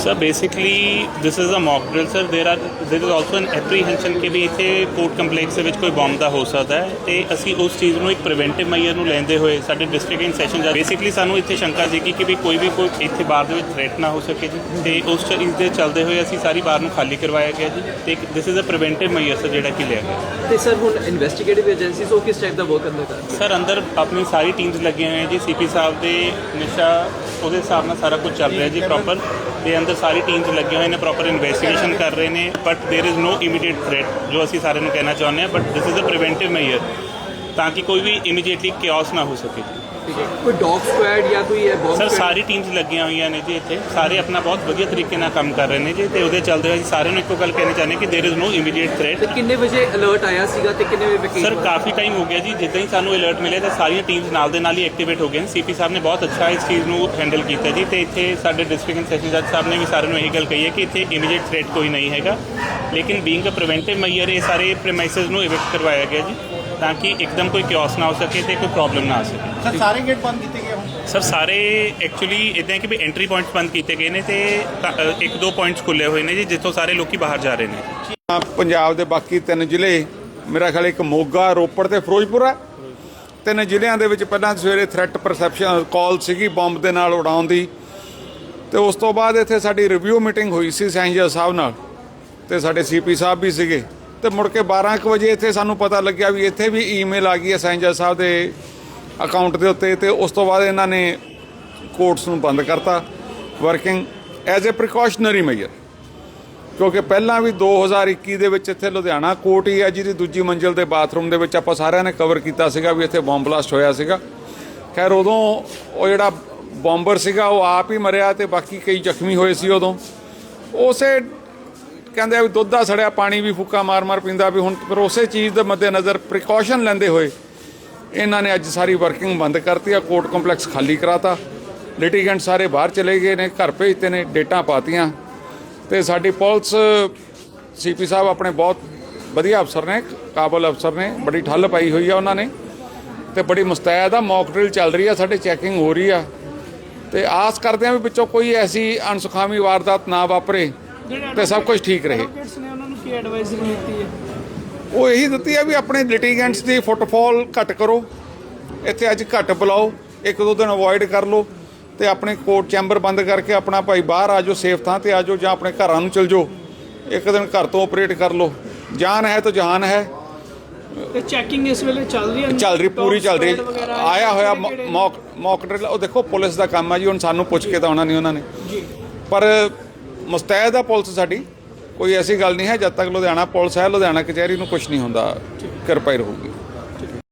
Sir, basically, this is a mock drill, sir. There are there is also an apprehension ਕਿ ਵੀ ਇੱਥੇ court complex ਦੇ ਵਿੱਚ ਕੋਈ bomb ਦਾ ਹੋ ਸਕਦਾ ਹੈ ਤੇ ਅਸੀਂ ਉਸ ਚੀਜ਼ ਨੂੰ ਇੱਕ ਪ੍ਰੀਵੈਂਟਿਵ ਮੈਜਰ ਨੂੰ ਲੈਂਦੇ ਹੋਏ ਸਾਡੇ ਡਿਸਟ੍ਰਿਕਟ ਇਨ ਸੈਸ਼ਨ ਜੱਜ ਬੇਸਿਕਲੀ ਸਾਨੂੰ ਇੱਥੇ ਸ਼ੰਕਾ ਸੀ ਕਿ ਵੀ ਕੋਈ ਵੀ ਕੋਈ ਇੱਥੇ ਬਾਰ ਦੇ ਵਿੱਚ ਥ੍ਰੈਟ ਨਾ ਹੋ ਸਕੇ ਜੀ ਤੇ ਉਸ ਚੀਜ਼ ਦੇ ਚੱਲਦੇ ਹੋਏ ਅਸੀਂ ਸਾਰੀ ਬਾਰ ਨੂੰ ਖਾਲੀ ਕਰਵਾਇਆ ਗਿਆ ਜੀ ਤੇ this is a preventive measure sir ਜਿਹੜਾ ਕਿ ਲਿਆ ਗਿਆ ਤੇ ਸਰ ਹੁਣ ਇਨਵੈਸਟੀਗੇਟਿਵ ਏਜੰਸੀਜ਼ ਉਹ ਕਿਸ ਟਾਈਪ ਦਾ ਵਰਕ ਕਰਦੇ ਕਰ ਸਰ ਅੰਦਰ ਆਪਣੀ ਸਾਰੀ ਟੀਮਸ ਲੱਗੀਆਂ ਹੋਈਆਂ ਜੀ ਸੀਪੀ ਸਾਹਿਬ ਦੇ ਨਿਸ਼ਾ ਉਹਦੇ ਹਿਸਾਬ ਨਾਲ ਸਾਰਾ ਕੁਝ ਚੱਲ ਰਿਹਾ ਜੀ ਪ੍ਰੋਪਰ ਤੇ ਅੰਦਰ ਸਾਰੀ ਟੀਮਸ ਲੱਗੀਆਂ ਹੋਈਆਂ ਨੇ ਪ੍ਰੋਪਰ ਇਨਵੈਸਟੀਗੇਸ਼ਨ ਕਰ ਰਹੇ ਨੇ but there is no immediate threat ਜੋ ਅਸੀਂ ਸਾਰਿਆਂ ਨੂੰ ਕਹਿਣਾ ਚਾਹੁੰਦੇ ਹਾਂ but this is a preventive measure ਤਾਂ ਕਿ ਕੋਈ ਵੀ ਇਮੀਡੀਏਟਲੀ ਕਿਓਸ ਨਾ ਹੋ ਸਕੇ ਜੀ ਠੀਕ ਹੈ ਕੋਈ ਡੌਗ ਸਕੁਐਡ ਜਾਂ ਕੋਈ ਹੈ ਬੰਬ ਸਰ ਸਾਰੀ ਟੀਮਸ ਲੱਗੀਆਂ ਹੋਈਆਂ ਨੇ ਜੀ ਇੱਥੇ ਸਾਰੇ ਆਪਣਾ ਬਹੁਤ ਵਧੀਆ ਤਰੀਕੇ ਨਾਲ ਕੰਮ ਕਰ ਰਹੇ ਨੇ ਜੀ ਤੇ ਉਹਦੇ ਚੱਲਦੇ ਹੋਏ ਅਸੀਂ ਸਾਰਿਆਂ ਨੂੰ ਇੱਕੋ ਗੱਲ ਕਹਿਣੀ ਚਾਹੁੰਦੇ ਕਿ there is no immediate threat ਤੇ ਕਿੰਨੇ ਵਜੇ ਅਲਰਟ ਆਇਆ ਸੀਗਾ ਤੇ ਕਿੰਨੇ ਵਜੇ ਵਕੀਲ ਸਰ ਕਾਫੀ ਟਾਈਮ ਹੋ ਗਿਆ ਜੀ ਜਿੱਦਾਂ ਹੀ ਸਾਨੂੰ ਅਲਰਟ ਮਿਲਿਆ ਤਾਂ ਸਾਰੀਆਂ ਟੀਮਸ ਨਾਲ ਦੇ ਨਾਲ ਹੀ ਐਕਟੀਵੇਟ ਹੋ ਗਏ ਸੀਪੀ ਸਾਹਿਬ ਨੇ ਬਹੁਤ ਅੱਛਾ ਇਸ ਚੀਜ਼ ਨੂੰ ਹੈਂਡਲ ਕੀਤਾ ਜੀ ਤੇ ਇੱਥੇ ਸਾਡੇ ਡਿਸਟ੍ਰਿਕਟ ਸੈਸ਼ਨ ਜੱਜ ਸਾਹਿਬ ਨੇ ਵੀ ਸਾਰਿਆਂ ਨੂੰ ਇਹੀ ਗੱਲ ਕਹੀ ਹੈ ਕਿ ਇੱਥੇ ਇਮੀਡੀਏਟ ਥ੍ਰੈਟ ਕੋਈ ਨਹੀਂ ਹੈਗਾ ਲੇਕਿਨ ਬੀਇੰਗ ਅ ਪ੍ਰੀਵੈਂਟਿਵ ਮੈਜਰ ਇਹ ਸਾਰੇ ਪ੍ਰੈਮਾਈਸਸ ਨੂੰ ਇਵੈਕਟ ਕਰਵਾਇਆ ਗਿਆ ਜੀ ਤਾਂ ਕਿ ਇੱਕਦਮ ਕੋਈ ਕਿਓਸ ਨਾ ਹੋ ਸਕੇ ਤੇ ਕੋਈ ਪ੍ਰੋਬਲਮ ਨਾ ਆ ਸਕੇ। ਸਰ ਸਾਰੇ ਗੇਟ ਬੰਦ ਕੀਤੇ ਗਏ ਹੁਣ? ਸਰ ਸਾਰੇ ਐਕਚੁਅਲੀ ਇਦਾਂ ਕਿ ਵੀ ਐਂਟਰੀ ਪੁਆਇੰਟਸ ਬੰਦ ਕੀਤੇ ਗਏ ਨੇ ਤੇ ਤਾਂ, ਅ, ਇੱਕ ਦੋ ਪੁਆਇੰਟਸ ਖੁੱਲੇ ਹੋਏ ਨੇ ਜੀ ਜਿੱਥੋਂ ਸਾਰੇ ਲੋਕੀ ਬਾਹਰ ਜਾ ਰਹੇ ਨੇ। ਪੰਜਾਬ ਦੇ ਬਾਕੀ ਤਿੰਨ ਜ਼ਿਲ੍ਹੇ ਮੇਰਾ ਖਿਆਲ ਇੱਕ ਮੋਗਾ ਰੋਪੜ ਤੇ ਫਿਰੋਜ਼ਪੁਰ ਹੈ ਤਿੰਨ ਜ਼ਿਲ੍ਹਿਆਂ ਦੇ ਵਿੱਚ ਪਹਿਲਾਂ ਸਵੇਰੇ ਥ੍ਰੈਟ ਪਰਸੈਪਸ਼ਨ ਕਾਲ ਸੀਗੀ ਬੰਬ ਦੇ ਨਾਲ ਉਡਾਉਣ ਦੀ। ਤੇ ਉਸ ਤੋਂ ਬਾਅਦ ਇੱਥੇ ਸਾਡੀ ਰਿਵਿਊ ਮੀਟਿੰਗ ਹੋਈ ਸੀ ਸੈਂਜਰ ਸਾਹਿਬ ਨਾਲ ਤੇ ਸਾਡੇ ਸੀਪੀ ਸਾਹਿਬ ਵੀ ਸੀਗੇ। ਤੇ ਮੁੜ ਕੇ 12 ਕੁ ਵਜੇ ਇੱਥੇ ਸਾਨੂੰ ਪਤਾ ਲੱਗਿਆ ਵੀ ਇੱਥੇ ਵੀ ਈਮੇਲ ਆ ਗਈ ਹੈ ਸੈਂਜਰ ਸਾਹਿਬ ਦੇ ਅਕਾਊਂਟ ਦੇ ਉੱਤੇ ਤੇ ਉਸ ਤੋਂ ਬਾਅਦ ਇਹਨਾਂ ਨੇ ਕੋਰਟਸ ਨੂੰ ਬੰਦ ਕਰਤਾ working as a precautionary measure ਕਿਉਂਕਿ ਪਹਿਲਾਂ ਵੀ 2021 ਦੇ ਵਿੱਚ ਇੱਥੇ ਲੁਧਿਆਣਾ ਕੋਰਟ ਹੀ ਹੈ, ਜਿਹਦੀ ਦੂਜੀ ਮੰਜ਼ਿਲ ਦੇ ਬਾਥਰੂਮ ਦੇ ਵਿੱਚ ਆਪਾਂ ਸਾਰਿਆਂ ਨੇ ਕਵਰ ਕੀਤਾ ਸੀਗਾ ਵੀ ਇੱਥੇ ਬੰਬ ਬਲਾਸਟ ਹੋਇਆ ਸੀਗਾ। ਖੈਰ, ਉਦੋਂ ਉਹ ਜਿਹੜਾ ਬੰਬਰ ਸੀਗਾ, ਉਹ ਆਪ ਹੀ ਮਰਿਆ ਤੇ ਬਾਕੀ ਕਈ ਜ਼ਖਮੀ ਹੋਏ ਸੀ ਉਦੋਂ। ਉਸੇ ਕਹਿੰਦੇ ਆ ਵੀ ਦੁੱਧ ਦਾ ਸੜਿਆ, ਪਾਣੀ ਵੀ ਫੁੱਕਾ ਮਾਰ-ਮਾਰ ਪੀਂਦਾ ਵੀ ਹੁਣ, ਪਰ ਉਸੇ ਚੀਜ਼ ਦੇ ਮੱਦੇਨਜ਼ਰ ਪ੍ਰੀਕਾਸ਼ਨ ਲੈਂਦੇ ਹੋਏ ਇਹਨਾਂ ਨੇ ਅੱਜ ਸਾਰੀ ਵਰਕਿੰਗ ਬੰਦ ਕਰਤੀ ਆ ਕੋਰਟ ਕੰਪਲੈਕਸ ਖਾਲੀ ਕਰਾਤਾ। ਲਿਟੀਗੈਂਟ ਸਾਰੇ ਬਾਹਰ ਚਲੇ ਗਏ ਨੇ, ਘਰ ਭੇਜਤੇ ਨੇ ਡੇਟਾਂ ਪਾਤੀਆਂ। ਤੇ ਸਾਡੀ ਪੁਲਿਸ ਸੀਪੀ ਸਾਹਿਬ ਆਪਣੇ ਬਹੁਤ ਵਧੀਆ ਅਫਸਰ ਨੇ, ਕਾਬਲ ਅਫਸਰ ਨੇ, ਬੜੀ ਠੱਲ ਪਾਈ ਹੋਈ ਆ ਉਹਨਾਂ ਨੇ। ਤੇ ਬੜੀ ਮੁਸਤੈਦ ਆ ਮੌਕ ਡਰਿਲ ਚੱਲ ਰਹੀ ਆ, ਸਾਡੇ ਚੈਕਿੰਗ ਹੋ ਰਹੀ ਆ। ਤੇ ਆਸ ਕਰਦੇ ਆ ਵੀ ਵਿੱਚੋਂ ਕੋਈ ਐਸੀ ਅਣਸੁਖਾਵੀ ਵਾਰਦਾਤ ਨਾ ਵਾਪਰੇ। ਤੇ ਸਭ ਕੁਝ ਠੀਕ ਰਹੇ। ਐਡਵੋਕੇਟਸ ਨੇ ਉਹਨਾਂ ਨੂੰ ਕੀ ਐਡਵਾਈਜ਼ਰੀ ਦਿੱਤੀ ਹੈ? ਉਹ ਇਹੀ ਦਿੱਤੀ ਆ ਵੀ ਆਪਣੇ ਲਿਟੀਗੈਂਟਸ ਦੀ ਫੁੱਟਫਾਲ ਘੱਟ ਕਰੋ। ਇੱਥੇ ਅੱਜ ਘੱਟ ਬੁਲਾਓ ਇੱਕ ਦੋ ਦਿਨ ਅਵੋਇਡ ਕਰ ਲਓ ਤੇ ਆਪਣੇ ਕੋਰਟ ਚੈਂਬਰ ਬੰਦ ਕਰਕੇ ਆਪਣਾ ਭਾਈ ਬਾਹਰ ਆ ਜਾਓ ਸੇਫ ਥਾਂ ਤੇ ਆ ਜਾਓ ਜਾਂ ਆਪਣੇ ਘਰਾਂ ਨੂੰ ਚਲ ਜਾਓ। ਇੱਕ ਦਿਨ ਘਰ ਤੋਂ ਆਪਰੇਟ ਕਰ ਲਓ। ਜਾਨ ਹੈ ਤਾਂ ਜਹਾਨ ਹੈ। ਤੇ ਚੈਕਿੰਗ ਇਸ ਵੇਲੇ ਚੱਲ ਰਹੀ ਹੈ? ਚੱਲ ਰਹੀ ਪੂਰੀ ਚੱਲ ਰਹੀ। ਆਇਆ ਹੋਇਆ? ਮੌਕ ਮੌਕ ਡਰਿਲ ਉਹ ਦੇਖੋ ਪੁਲਿਸ ਦਾ ਕੰਮ ਆ ਜੀ ਹੁਣ ਸਾਨੂੰ ਪੁੱਛ ਕੇ ਤਾਂ ਆਉਣਾ ਨਹੀਂ ਉਹਨਾਂ ਨੇ। ਜੀ। ਪਰ ਮੁਸਤੈਦ ਆ ਪੁਲਿਸ ਸਾਡੀ। ਕੋਈ ਐਸੀ ਗੱਲ ਨਹੀਂ ਹੈ ਜਦ ਤੱਕ ਲੁਧਿਆਣਾ ਪੁਲਿਸ ਹੈ ਲੁਧਿਆਣਾ ਕਚਹਿਰੀ ਨੂੰ ਕੁਝ ਨਹੀਂ ਹੁੰਦਾ। ਕਿਰਪਾ ਹੀ ਰਹੂਗੀ।